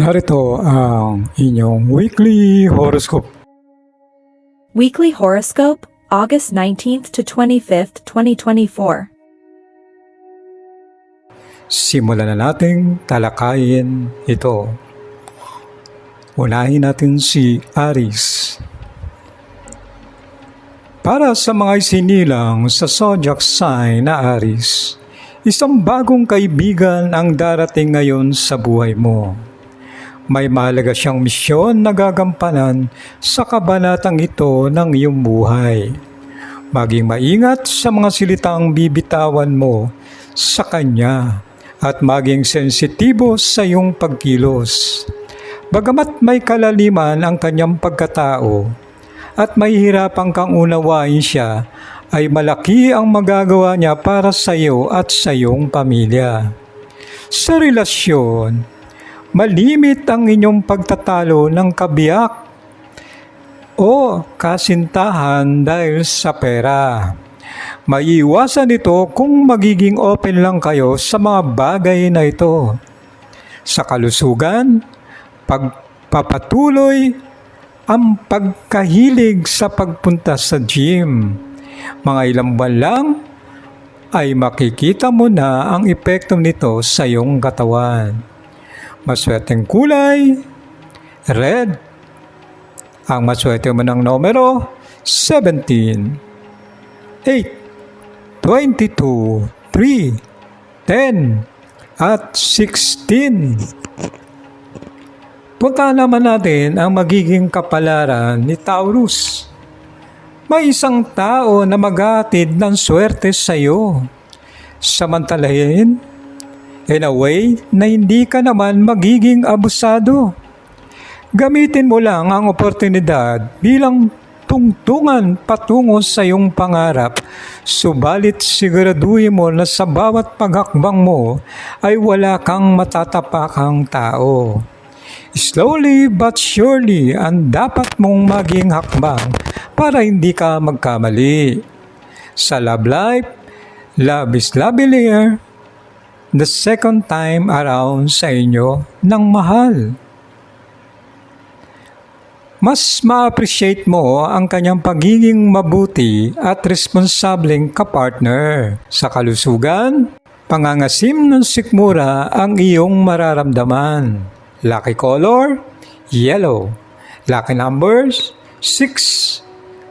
Narito ang inyong weekly horoscope. Weekly horoscope, August 19th to 25th, 2024. Simulan na nating talakayin ito. Unahin natin si Aris. Para sa mga isinilang sa zodiac sign na Aris, isang bagong kaibigan ang darating ngayon sa buhay mo. May mahalaga siyang misyon na gagampanan sa kabanatang ito ng iyong buhay. Maging maingat sa mga silitang bibitawan mo sa kanya at maging sensitibo sa iyong pagkilos. Bagamat may kalaliman ang kanyang pagkatao at mahihirapan kang unawain siya, ay malaki ang magagawa niya para sa iyo at sa iyong pamilya. Sa relasyon, malimit ang inyong pagtatalo ng kabiyak o kasintahan dahil sa pera. Maiiwasan ito kung magiging open lang kayo sa mga bagay na ito. Sa kalusugan, pagpapatuloy ang pagkahilig sa pagpunta sa gym. Mga ilang buwan lang ay makikita mo na ang epekto nito sa iyong katawan. Maswerteng kulay, red. Ang maswerte mo ng numero, 17, 8, 22, 3, 10, at 16. Punta naman natin ang magiging kapalaran ni Taurus. May isang tao na maghatid ng swerte sa iyo. Samantalahin, in a way na hindi ka naman magiging abusado. Gamitin mo lang ang oportunidad bilang tungtungan patungo sa iyong pangarap. Subalit siguraduhin mo na sa bawat paghakbang mo ay wala kang matatapakang tao. Slowly but surely ang dapat mong maging hakbang para hindi ka magkamali. Sa love life, love is lovelier the second time around sa inyo ng mahal. Mas ma-appreciate mo ang kanyang pagiging mabuti at responsableng kapartner. Sa kalusugan, pangangasim ng sikmura ang iyong mararamdaman. Lucky color, yellow. Lucky numbers, 6,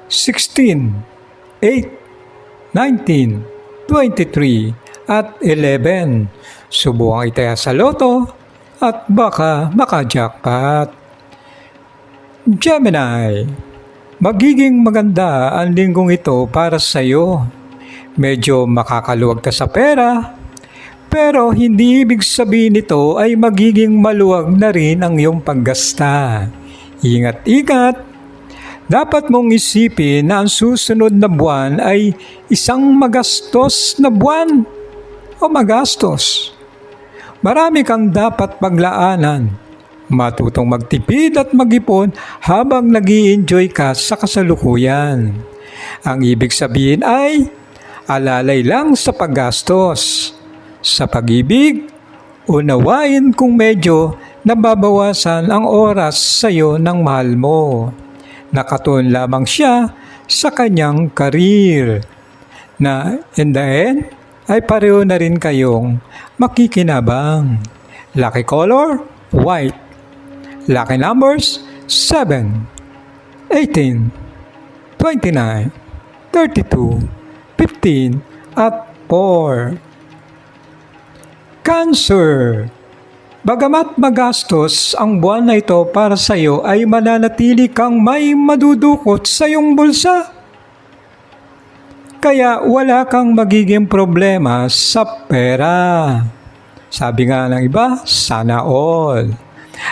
16, 8, 19, 23, at 11. Subukan itaya sa loto at baka makajackpot. Gemini, magiging maganda ang linggong ito para sa iyo. Medyo makakaluwag ka sa pera, pero hindi ibig sabihin nito ay magiging maluwag na rin ang iyong paggasta. Ingat-ingat! Dapat mong isipin na ang susunod na buwan ay isang magastos na buwan o magastos. Marami kang dapat paglaanan. Matutong magtipid at mag-ipon habang nag enjoy ka sa kasalukuyan. Ang ibig sabihin ay alalay lang sa paggastos. Sa pag-ibig, unawain kung medyo nababawasan ang oras sa iyo ng mahal mo. Nakatuon lamang siya sa kanyang karir na in the end ay pareho na rin kayong makikinabang. Lucky color, white. Lucky numbers, 7, 18, 29, 32, 15, at 4. Cancer. Bagamat magastos ang buwan na ito para sa iyo ay mananatili kang may madudukot sa iyong bulsa. Kaya wala kang magiging problema sa pera. Sabi nga ng iba, sana all.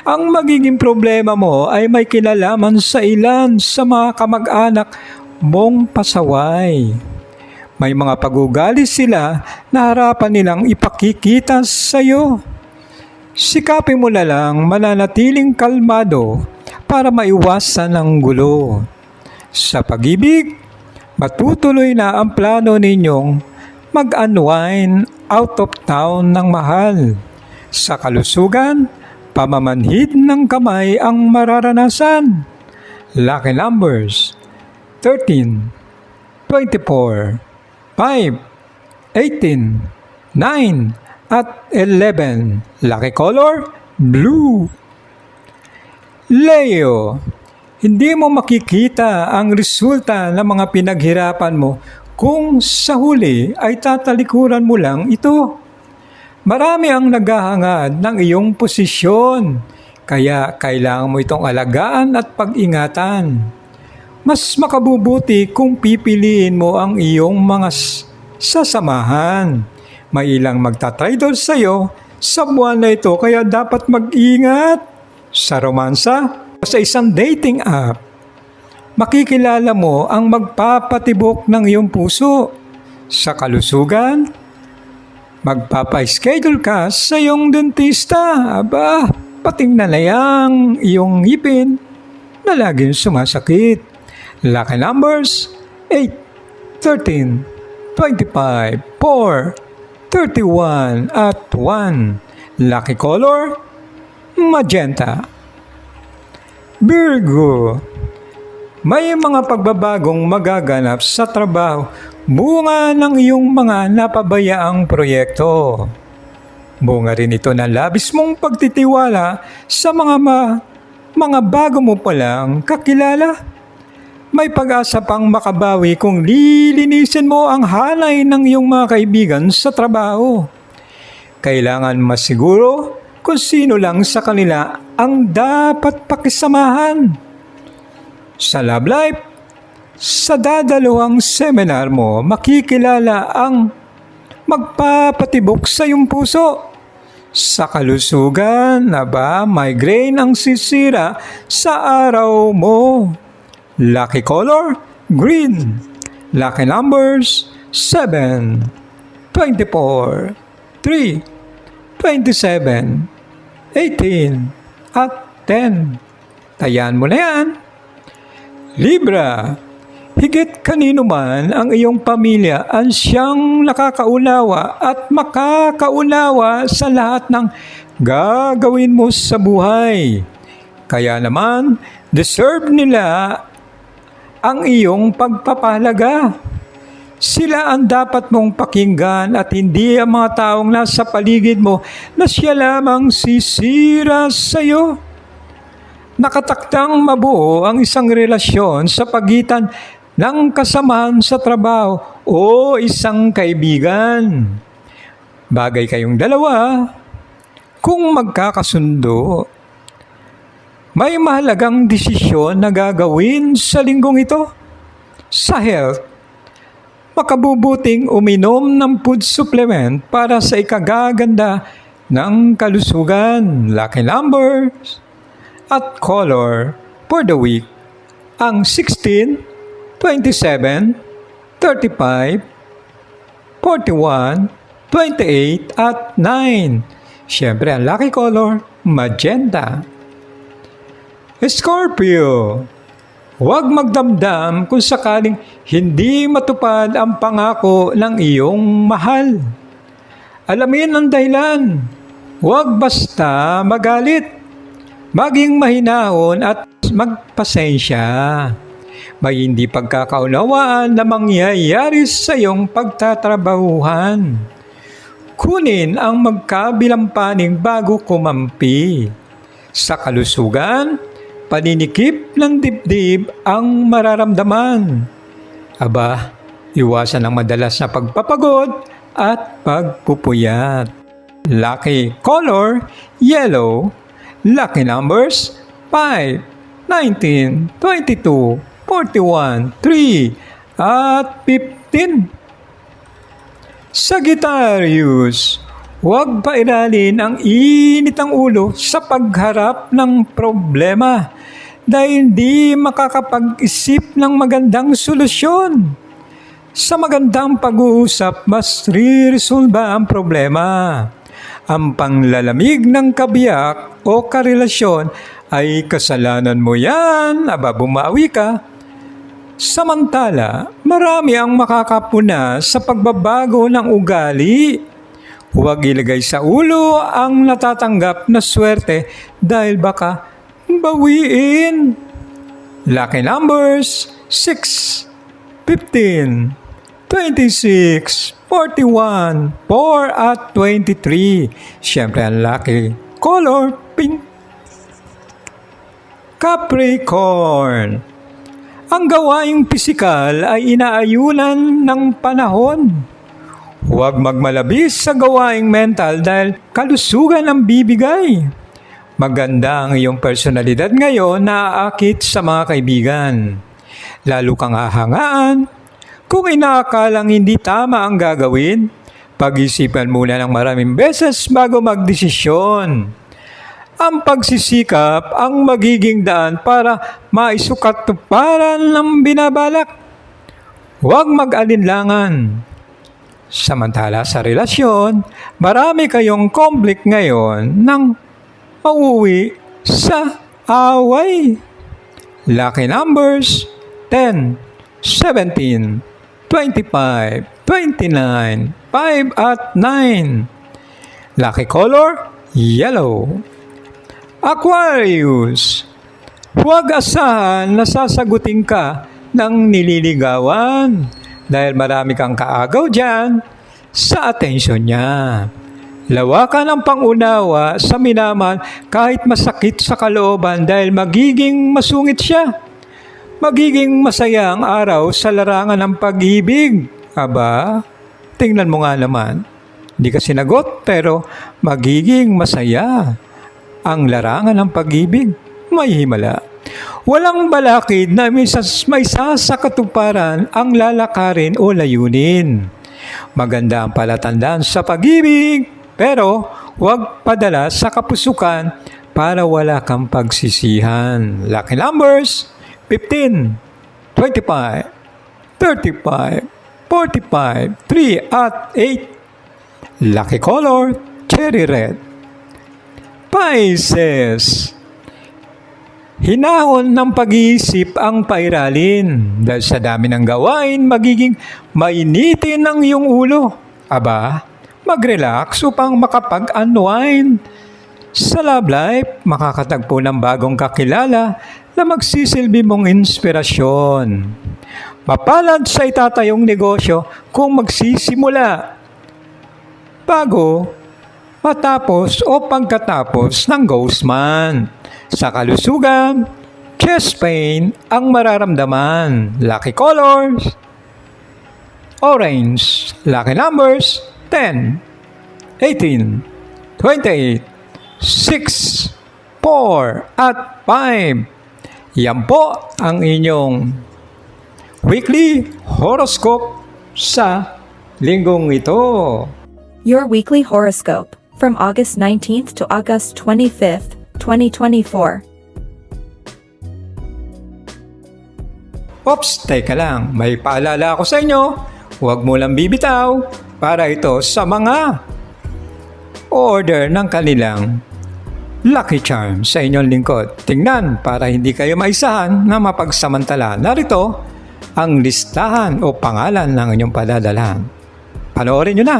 Ang magiging problema mo ay may kinalaman sa ilan sa mga kamag-anak mong pasaway. May mga pagugali sila na harapan nilang ipakikita sa iyo. Sikapin mo na lang mananatiling kalmado para maiwasan ang gulo. Sa pag-ibig, matutuloy na ang plano ninyong mag-unwind out of town ng mahal. Sa kalusugan, pamamanhid ng kamay ang mararanasan. Lucky numbers 13, 24, 5, 18, 9, at 11. Lucky color blue. Leo, hindi mo makikita ang resulta ng mga pinaghirapan mo kung sa huli ay tatalikuran mo lang ito. Marami ang naghahangad ng iyong posisyon, kaya kailangan mo itong alagaan at pag-ingatan. Mas makabubuti kung pipiliin mo ang iyong mga sasamahan. May ilang magtatraidor sa iyo sa buwan na ito kaya dapat mag-ingat. Sa romansa, sa isang dating app, makikilala mo ang magpapatibok ng iyong puso. Sa kalusugan, magpapa-schedule ka sa iyong dentista. Aba, patingnan na yang iyong ngipin na laging sumasakit. Lucky numbers 8, 13, 25, 4, 31 at 1. Lucky color magenta. Virgo, may mga pagbabagong magaganap sa trabaho bunga ng iyong mga napabayaang proyekto. Bunga rin ito ng labis mong pagtitiwala sa mga ma, mga bago mo palang kakilala. May pag-asa pang makabawi kung lilinisin mo ang hanay ng iyong mga kaibigan sa trabaho. Kailangan masiguro kung sino lang sa kanila ang dapat pakisamahan. Sa love life, sa dadalawang seminar mo, makikilala ang magpapatibok sa iyong puso. Sa kalusugan na ba, migraine ang sisira sa araw mo. Lucky color, green. Lucky numbers, 7, 24, 3, 27, 18, at 10. Tayan mo na yan. Libra, higit kanino man ang iyong pamilya ang siyang nakakaunawa at makakaunawa sa lahat ng gagawin mo sa buhay. Kaya naman, deserve nila ang iyong pagpapahalaga. Sila ang dapat mong pakinggan at hindi ang mga taong nasa paligid mo na siya lamang sisira sa iyo. Nakataktang mabuo ang isang relasyon sa pagitan ng kasamahan sa trabaho o isang kaibigan. Bagay kayong dalawa kung magkakasundo. May mahalagang desisyon na gagawin sa linggong ito. Sa health, makabubuting uminom ng food supplement para sa ikagaganda ng kalusugan. Lucky numbers at color for the week ang 16, 27, 35, 41, 28 at 9. Siyempre, ang lucky color, magenta. Scorpio, huwag magdamdam kung sakaling hindi matupad ang pangako ng iyong mahal. Alamin ang dahilan. Huwag basta magalit. Maging mahinahon at magpasensya. May hindi pagkakaunawaan na mangyayari sa iyong pagtatrabahuhan. Kunin ang magkabilang paning bago kumampi. Sa kalusugan, paninikip ng dibdib ang mararamdaman. Aba, iwasan ang madalas na pagpapagod at pagpupuyat. Lucky color, yellow. Lucky numbers, 5, 19, 22, 41, 3, at 15. Sagittarius, huwag pairalin ang init ng ulo sa pagharap ng problema dahil hindi makakapag-isip ng magandang solusyon. Sa magandang pag-uusap, mas riresolba ang problema. Ang panglalamig ng kabiyak o karelasyon ay kasalanan mo yan, aba bumawi ka. Samantala, marami ang makakapuna sa pagbabago ng ugali. Huwag ilagay sa ulo ang natatanggap na swerte dahil baka bawiin. Lucky numbers 6, 15, 26, 41, 4 at 23. Siyempre ang lucky color pink. Capricorn. Ang gawaing pisikal ay inaayunan ng panahon. Huwag magmalabis sa gawaing mental dahil kalusugan ang bibigay. Maganda ang iyong personalidad ngayon na aakit sa mga kaibigan. Lalo kang hahangaan. Kung inaakalang hindi tama ang gagawin, pag-isipan muna ng maraming beses bago magdesisyon. Ang pagsisikap ang magiging daan para maisukatuparan ng binabalak. Huwag mag-alinlangan. Samantala sa relasyon, marami kayong conflict ngayon nang mauwi sa away. Lucky numbers 10, 17, 25, 29, 5 at 9. Lucky color yellow. Aquarius. Huwag asahan na sasagutin ka ng nililigawan dahil marami kang kaagaw dyan sa atensyon niya. Lawakan ang pangunawa sa minaman kahit masakit sa kalooban dahil magiging masungit siya. Magiging masaya ang araw sa larangan ng pag-ibig. Aba, tingnan mo nga naman. Hindi ka sinagot pero magiging masaya ang larangan ng pag-ibig. May himala. Walang balakid na may, sas, may ang lalakarin o layunin. Maganda ang palatandaan sa pag-ibig, pero huwag padala sa kapusukan para wala kang pagsisihan. Lucky numbers, 15, 25, 35, 45, 3 at 8. Lucky color, cherry red. Pisces. Hinahon ng pag-iisip ang pairalin dahil sa dami ng gawain magiging mainitin ang iyong ulo. Aba, mag-relax upang makapag-unwind. Sa love life, makakatagpo ng bagong kakilala na magsisilbi mong inspirasyon. Mapalad sa itatayong negosyo kung magsisimula. Bago, matapos o pagkatapos ng ghost month. Sa kalusugan, chest pain ang mararamdaman. Lucky colors, orange. Lucky numbers, 10, 18, 28, 6, 4, at 5. Yan po ang inyong weekly horoscope sa linggong ito. Your weekly horoscope from August 19th to August 25th, 2024. Ops, teka lang, may paalala ako sa inyo. Huwag mo lang bibitaw para ito sa mga order ng kanilang Lucky Charm sa inyong lingkod. Tingnan para hindi kayo maisahan na mapagsamantala. Narito ang listahan o pangalan ng inyong padadalhan. Panoorin nyo na.